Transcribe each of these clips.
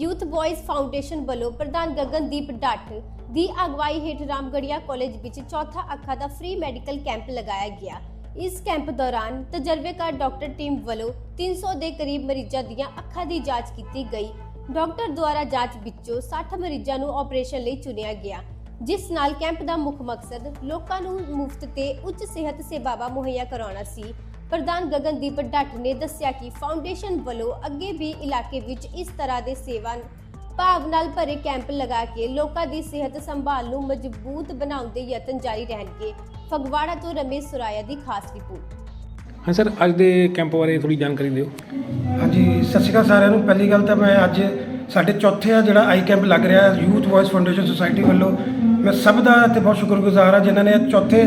Youth ਬॉयਜ਼ foundation ਵੱਲੋਂ ਪ੍ਰਧਾਨ ਗਗਨਦੀਪ ਡੱਟ ਦੀ ਅਗਵਾਈ ਹੇਠ ਰਾਮਗੜੀਆ ਕਾਲਜ ਵਿੱਚ ਚੌਥਾ ਅੱਖਾਂ ਦਾ ਫ੍ਰੀ ਮੈਡੀਕਲ ਕੈਂਪ ਲਗਾਇਆ ਗਿਆ। ਇਸ ਕੈਂਪ ਦੌਰਾਨ ਤਜਰਬੇਕਾਰ ਡਾਕਟਰ ਟੀਮ ਵੱਲੋਂ 300 ਦੇ ਕਰੀਬ ਮਰੀਜ਼ਾਂ ਦੀਆਂ ਅੱਖਾਂ ਦੀ ਜਾਂਚ ਕੀਤੀ ਗਈ। ਡਾਕਟਰ ਦੁਆਰਾ ਜਾਂਚ ਵਿੱਚੋਂ 60 ਮਰੀਜ਼ਾਂ ਨੂੰ ਆਪਰੇਸ਼ਨ ਲਈ ਚੁਣਿਆ ਗਿਆ, ਜਿਸ ਨਾਲ ਕੈਂਪ ਦਾ ਮੁੱਖ ਮਕਸਦ ਲੋਕਾਂ ਨੂੰ ਮੁਫਤ ਤੇ ਉੱਚ ਸਿਹਤ ਸੇਵਾਵਾਂ ਮੁਹੱਈਆ ਕਰਾਉਣਾ ਸੀ। ਪ੍ਰਧਾਨ ਗਗਨਦੀਪ ਡੱਟ ਨੇ ਦੱਸਿਆ ਕਿ ਫਾਊਂਡੇਸ਼ਨ ਵੱਲੋਂ ਅੱਗੇ ਵੀ ਇਲਾਕੇ ਵਿੱਚ ਇਸ ਤਰ੍ਹਾਂ ਦੇ ਸੇਵਾ ਭਾਵ ਨਾਲ ਭਰੇ ਕੈਂਪ ਲਗਾ ਕੇ ਲੋਕਾਂ ਦੀ ਸਿਹਤ ਸੰਭਾਲ ਨੂੰ ਮਜ਼ਬੂਤ ਬਣਾਉਣ ਦੇ ਯਤਨ ਜਾਰੀ ਰਹਿਣਗੇ। ਫਗਵਾੜਾ ਤੋਂ ਰਮੇਸ਼ ਸੁਰਾਇਆ ਦੀ ਖਾਸ ਰਿਪੋਰਟ। ਹਾਂ ਸਰ ਅੱਜ ਦੇ ਕੈਂਪ ਬਾਰੇ ਥੋੜੀ ਜਾਣਕਾਰੀ ਦਿਓ। ਹਾਂਜੀ ਸਤਿ ਸ਼੍ਰੀ ਅਕਾਲ ਸਾਰਿਆਂ ਨੂੰ। ਪਹਿਲੀ ਗੱਲ ਤਾਂ ਮੈਂ ਅੱਜ ਸਾਡੇ ਚੌਥੇ ਆ ਜਿਹੜਾ ਆਈ ਕੈਂਪ ਲੱਗ ਰਿਹਾ ਯੂਥ ਵੌਇਸ ਫਾਊਂਡੇਸ਼ਨ ਸੁਸਾਇਟੀ ਵੱਲੋਂ। ਮੈਂ ਸਭ ਦਾ ਤੇ ਬਹੁਤ ਸ਼ੁਕਰਗੁਜ਼ਾਰ ਆ ਜਿਨ੍ਹਾਂ ਨੇ ਚੌਥੇ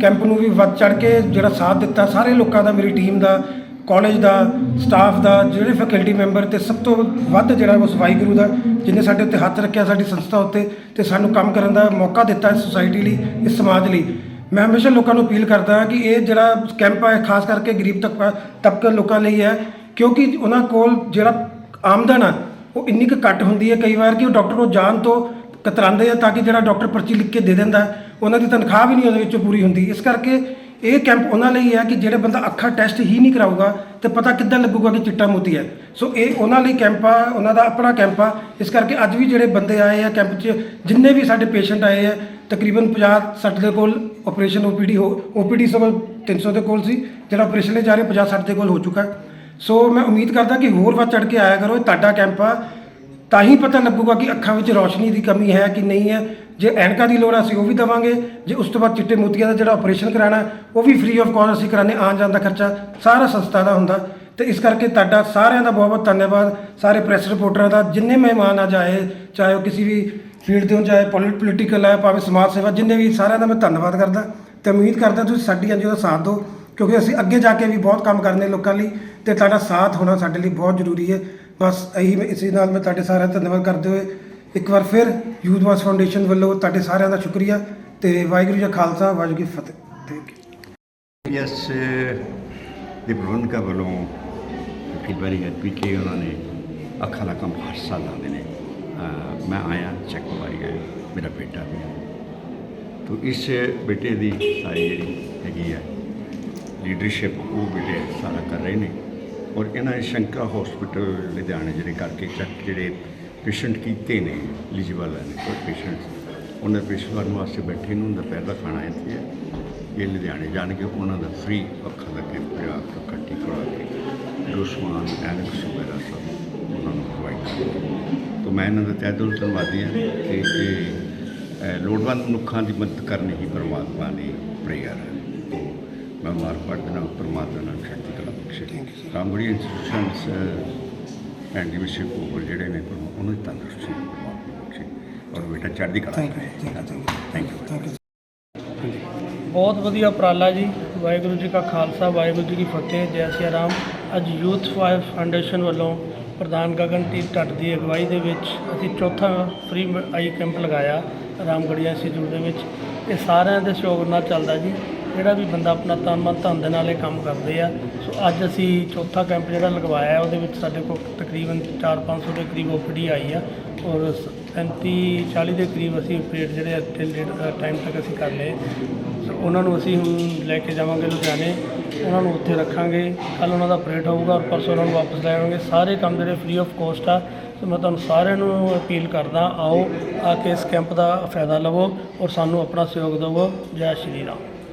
ਕੈਂਪ ਨੂੰ ਵੀ ਵੱਧ ਚੜ ਕੇ ਜਿਹੜਾ ਸਾਥ ਦਿੱਤਾ, ਸਾਰੇ ਲੋਕਾਂ ਦਾ, ਮੇਰੀ ਟੀਮ ਦਾ ਕਾਲਜ ਦਾ ਸਟਾਫ ਦਾ, ਜਿਹੜੇ ਫੈਕਲਟੀ ਮੈਂਬਰ ਤੇ ਸਭ ਤੋਂ ਵੱਧ ਜਿਹੜਾ ਉਸ ਵਾਹਿਗੁਰੂ ਦਾ ਜਿਨੇ ਸਾਡੇ ਉੱਤੇ ਹੱਥ ਰੱਖਿਆ, ਸਾਡੀ ਸੰਸਥਾ ਉੱਤੇ ਤੇ ਸਾਨੂੰ ਕੰਮ ਕਰਨ ਦਾ ਮੌਕਾ ਦਿੱਤਾ ਇਸ ਸੁਸਾਇਟੀ ਲਈ, ਇਸ ਸਮਾਜ ਲਈ। ਮੈਂ ਹਮੇਸ਼ਾ ਲੋਕਾਂ ਨੂੰ ਅਪੀਲ ਕਰਦਾ ਹਾਂ ਕਿ ਇਹ ਜਿਹੜਾ ਕੈਂਪ ਹੈ ਖਾਸ ਕਰਕੇ ਗਰੀਬ ਤਬਕਾ ਤਬਕੇ ਲੋਕਾਂ ਲਈ ਹੈ, ਕਿਉਂਕਿ ਉਹਨਾਂ ਕੋਲ ਜਿਹੜਾ ਆਮਦਨ ਆ, ਉਹ ਇੰਨੀ ਕੁ ਘੱਟ ਹੁੰਦੀ ਹੈ ਕਈ ਵਾਰ ਕਿ ਉਹ ਡਾਕਟਰ ਨੂੰ ਜਾਣ ਤੋਂ ਕਤਰਾਉਂਦੇ ਆ ਤਾਂ ਕਿ ਜਿਹੜਾ ਡਾਕਟਰ ਪਰਚੀ ਲਿਖ ਕੇ ਦੇ ਦਿੰਦਾ। ਉਹਨਾਂ ਦੀ ਤਨਖਾਹ ਵੀ ਨਹੀਂ ਉਹਦੇ ਵਿੱਚੋਂ ਪੂਰੀ ਹੁੰਦੀ। ਇਸ ਕਰਕੇ ਇਹ ਕੈਂਪ ਉਹਨਾਂ ਲਈ ਹੈ ਕਿ ਜਿਹੜੇ ਬੰਦਾ ਅੱਖਾਂ ਟੈਸਟ ਹੀ ਨਹੀਂ ਕਰਾਊਗਾ ਤੇ ਪਤਾ ਕਿੱਦਾਂ ਲੱਗੂਗਾ ਕਿ ਚਿੱਟਾ ਮੋਤੀ ਹੈ। ਸੋ ਇਹ ਉਹਨਾਂ ਲਈ ਕੈਂਪ ਆ, ਉਹਨਾਂ ਦਾ ਆਪਣਾ ਕੈਂਪ ਆ। ਇਸ ਕਰਕੇ ਅੱਜ ਵੀ ਜਿਹੜੇ ਬੰਦੇ ਆਏ ਆ ਕੈਂਪ 'ਚ, ਜਿੰਨੇ ਵੀ ਸਾਡੇ ਪੇਸ਼ੈਂਟ ਆਏ ਆ, ਤਕਰੀਬਨ 50 60 ਦੇ ਕੋਲ ਆਪਰੇਸ਼ਨ ਓਪੀਡੀ ਹੋ ਓਪੀਡੀ ਸਭ 300 ਦੇ ਕੋਲ ਸੀ, ਜਿਹੜਾ ਆਪਰੇਸ਼ਨ ਲਈ ਜਾ ਰਿਹਾ 50 60 ਦੇ ਕੋਲ ਹੋ ਚੁੱਕਾ। ਸੋ ਮੈਂ ਉਮੀਦ ਕਰਦਾ ਕਿ ਹੋਰ ਵੱਧ ਚੜ ਕੇ ਆਇਆ ਕਰੋ, ਇਹ ਤੁਹਾਡਾ ਕੈਂਪ ਆ। ਤਾਂ ਹੀ ਪਤਾ ਲੱਗੂਗਾ ਕਿ ਅੱਖਾਂ ਵਿੱਚ ਰੋਸ਼ਨੀ ਦੀ ਕਮੀ ਹੈ ਕਿ ਨਹੀਂ ਹੈ। ਜੇ ਐਨਕਾਂ ਦੀ ਲੋੜ ਆ, ਅਸੀਂ ਉਹ ਵੀ ਦਵਾਂਗੇ। ਜੇ ਉਸ ਤੋਂ ਬਾਅਦ ਚਿੱਟੇ ਮੋਤੀਆਂ ਦਾ ਜਿਹੜਾ ਆਪਰੇਸ਼ਨ ਕਰਾਣਾ ਉਹ ਵੀ ਫ੍ਰੀ ਆਫ ਕਾਸਟ ਅਸੀਂ ਕਰਾਣੇ ਆਉਣ ਜਾਣ ਦਾ ਖਰਚਾ ਸਾਰਾ ਸੰਸਥਾ ਦਾ ਹੁੰਦਾ। ਤੇ ਇਸ ਕਰਕੇ ਤੁਹਾਡਾ ਸਾਰਿਆਂ ਦਾ ਬਹੁਤ ਬਹੁਤ ਧੰਨਵਾਦ। ਸਾਰੇ ਪ੍ਰੈਸ ਰਿਪੋਰਟਰਾਂ ਦਾ, ਜਿੰਨੇ ਮਹਿਮਾਨ ਅੱਜ ਆਏ, ਚਾਹੇ ਉਹ ਕਿਸੇ ਵੀ ਫੀਲਡ ਦੇ ਹੋਣ ਚਾਹੇ ਪੋਲੀਟੀਕਲ ਹੈ ਭਾਵੇਂ ਸਮਾਜ ਸੇਵਾ, ਜਿੰਨੇ ਵੀ, ਸਾਰਿਆਂ ਦਾ ਮੈਂ ਧੰਨਵਾਦ ਕਰਦਾ। ਤੇ ਉਮੀਦ ਕਰਦਾ ਤੁਸੀਂ ਸਾਡੀ ਅੰਜੋ ਦਾ ਸਾਥ ਦਿਓ, ਕਿਉਂਕਿ ਅਸੀਂ ਅੱਗੇ ਜਾ ਕੇ ਵੀ ਬਹੁਤ ਕੰਮ ਕਰਨੇ ਲੋਕਾਂ ਲਈ। ਤੇ ਤੁਹਾਡਾ ਸਾਥ ਹੋਣਾ ਸਾਡੇ ਲਈ ਬਹੁਤ ਜ਼ਰੂਰੀ ਹੈ। ਬਸ ਇਹੀ ਮੈਂ ਇਸੇ ਨਾਲ ਮੈਂ ਤੁਹਾਡੇ ਸਾਰਿਆਂ ਦਾ ਧੰਨਵਾਦ ਕਰਦੇ ਹੋਏ ਇੱਕ ਵਾਰ ਫਿਰ ਯੂਥ ਵਾਸ ਫਾਊਂਡੇਸ਼ਨ ਵੱਲੋਂ ਤੁਹਾਡੇ ਸਾਰਿਆਂ ਦਾ ਸ਼ੁਕਰੀਆ ਤੇ ਵਾਹਿਗੁਰੂ ਜੀ ਖਾਲਸਾ, ਵਾਹਿਗੁਰੂ ਜੀ ਕੀ ਫਤਿਹ। ਥੈਂਕ ਯੂ ਇਸ ਦੇ ਪ੍ਰਬੰਧਕਾਂ ਵੱਲੋਂ ਫੀਲ ਵੈਰੀ ਹੈਪੀ ਉਹਨਾਂ ਨੇ ਅੱਖਾਂ ਦਾ ਕੰਮ ਹਰ ਸਾਲ ਆਉਂਦੇ ਨੇ। ਮੈਂ ਆਇਆ ਚੈੱਕ ਕਰਵਾਈ ਆਇਆ ਮੇਰਾ ਬੇਟਾ ਵੀ ਹੈ। ਤੋ ਇਸ ਬੇਟੇ ਦੀ ਸਾਰੀ ਜਿਹੜੀ ਹੈਗੀ ਹੈ ਲੀਡਰਸ਼ਿਪ ਉਹ ਬੇਟੇ ਸਾਰਾ ਕਰ ਰਹੇ ਨੇ। ਔਰ ਇਹਨਾਂ ਨੇ ਸ਼ੰਕਰ ਹਸਪੀਟਲ ਲੁਧਿਆਣੇ ਜਿਹੜੇ ਕਰਕੇ ਚੈੱਕ ਜਿਹੜੇ ਪੇਸ਼ੈਂਟ ਕੀਤੇ ਨੇ ਐਲੀਜੀਬਲ ਨੇ ਕੋਈ ਪੇਸ਼ੈਂਟ ਉਹਨਾਂ ਪੇਸ਼ੈਂਟ ਵਾਸਤੇ ਬੈਠੇ ਨੂੰ ਦੁਪਹਿਰ ਦਾ ਖਾਣਾ ਇੱਥੇ ਹੈ। ਇਹ ਲੁਧਿਆਣੇ ਜਾਣ ਕੇ ਉਹਨਾਂ ਦਾ ਫ੍ਰੀ ਅੱਖਾਂ ਦਾ ਕੈਂਪ ਜਿਹੜਾ ਅੱਖਾਂ ਕਰਾ ਕੇ ਦੁਸ਼ਮਣ ਐਨਕਸ ਵਗੈਰਾ ਸਭ ਉਹਨਾਂ ਨੂੰ ਪ੍ਰੋਵਾਈਡ ਕਰਦੇ ਤਾਂ ਮੈਂ ਇਹਨਾਂ ਦਾ ਤਹਿ ਦਿਲੋਂ ਧੰਨਵਾਦੀ ਹਾਂ ਕਿ ਇਹ ਲੋੜਵੰਦ ਮਨੁੱਖਾਂ ਦੀ ਮਦਦ ਕਰਨੀ ਹੀ ਪਰਮਾਤਮਾ ਦੀ ਪ੍ਰੇਅਰ ਹੈ। ਮੈਂ ਮਾਰ ਪੜਨਾ ਪਰਮਾਤਮਾ ਨਾਲ ਸ਼ਕਤੀ ਕਲਾ ਬਖਸ਼ੇ। ਰਾਮਗੜੀ ਇੰਸਟੀਟਿਊਸ਼ਨਸ ਐਂਡ ਦੀ ਵਿਸ਼ੇ ਕੋਲ ਜਿਹੜੇ ਨੇ ਉਹਨਾਂ ਦੀ ਤੰਦਰੁਸਤੀ ਪਰਮਾਤਮਾ ਬਖਸ਼ੇ ਔਰ ਬੇਟਾ ਚੜ੍ਹਦੀ ਕਲਾ thank you thank you thank you thank you ਬਹੁਤ ਵਧੀਆ ਉਪਰਾਲਾ ਜੀ। ਵਾਹਿਗੁਰੂ ਜੀ ਕਾ ਖਾਲਸਾ ਵਾਹਿਗੁਰੂ ਜੀ ਕੀ ਫਤਿਹ। ਜੈ ਸਿਆ ਰਾਮ। ਅੱਜ ਯੂਥ ਫਾਇਰ ਫਾਊਂਡੇਸ਼ਨ ਵੱਲੋਂ ਪ੍ਰਧਾਨ ਗਗਨਦੀਪ ਢੱਟ ਦੀ ਅਗਵਾਈ ਦੇ ਵਿੱਚ ਅਸੀਂ ਚੌਥਾ ਫ੍ਰੀ ਆਈ ਕੈਂਪ ਲਗਾਇਆ ਰਾਮਗੜੀਆ ਇੰਸਟੀਚਿਊਟ ਦੇ ਵਿੱਚ। ਇਹ ਸਾਰਿਆਂ ਦੇ ਸਹਿਯੋਗ ਨਾਲ ਚੱਲਦਾ ਜੀ। ਜਿਹੜਾ ਵੀ ਬੰਦਾ ਆਪਣਾ ਤਨ ਮਨ ਧਨ ਦੇ ਨਾਲ ਇਹ ਕੰਮ ਕਰਦੇ ਆ, ਸੋ ਅੱਜ ਅਸੀਂ ਚੌਥਾ ਕੈਂਪ ਜਿਹੜਾ ਲਗਵਾਇਆ, ਉਹਦੇ ਵਿੱਚ ਸਾਡੇ ਕੋਲ ਤਕਰੀਬਨ 4-500 ਦੇ ਕਰੀਬ ਓਪੀਡੀ ਆਈ ਆ, ਔਰ 35-40 ਦੇ ਕਰੀਬ ਅਸੀਂ ਆਪਰੇਟ ਜਿਹੜੇ ਟਿਲ ਟਾਈਮ ਤੱਕ ਅਸੀਂ ਕਰ ਲਏ। ਸੋ ਉਹਨਾਂ ਨੂੰ ਅਸੀਂ ਹੁਣ ਲੈ ਕੇ ਜਾਵਾਂਗੇ ਲੁਧਿਆਣੇ, ਉਹਨਾਂ ਨੂੰ ਉੱਥੇ ਰੱਖਾਂਗੇ ਕੱਲ ਉਹਨਾਂ ਦਾ ਆਪਰੇਟ ਹੋਊਗਾ ਔਰ ਪਰਸੋਂ ਉਹਨਾਂ ਨੂੰ ਵਾਪਸ ਲੈ ਆਵਾਂਗੇ। ਸਾਰੇ ਕੰਮ ਜਿਹੜੇ ਫ੍ਰੀ ਆਫ ਕੋਸਟ ਆ, ਸੋ ਮੈਂ ਤੁਹਾਨੂੰ ਸਾਰਿਆਂ ਨੂੰ ਅਪੀਲ ਕਰਦਾ, ਆਓ ਆ ਕੇ ਇਸ ਕੈਂਪ ਦਾ ਫਾਇਦਾ ਲਵੋ ਔਰ ਸਾਨੂੰ ਆਪਣਾ ਸਹਿਯੋਗ ਦਿਵੋ। ਜੈ ਸ਼੍ਰੀ ਰਾਮ।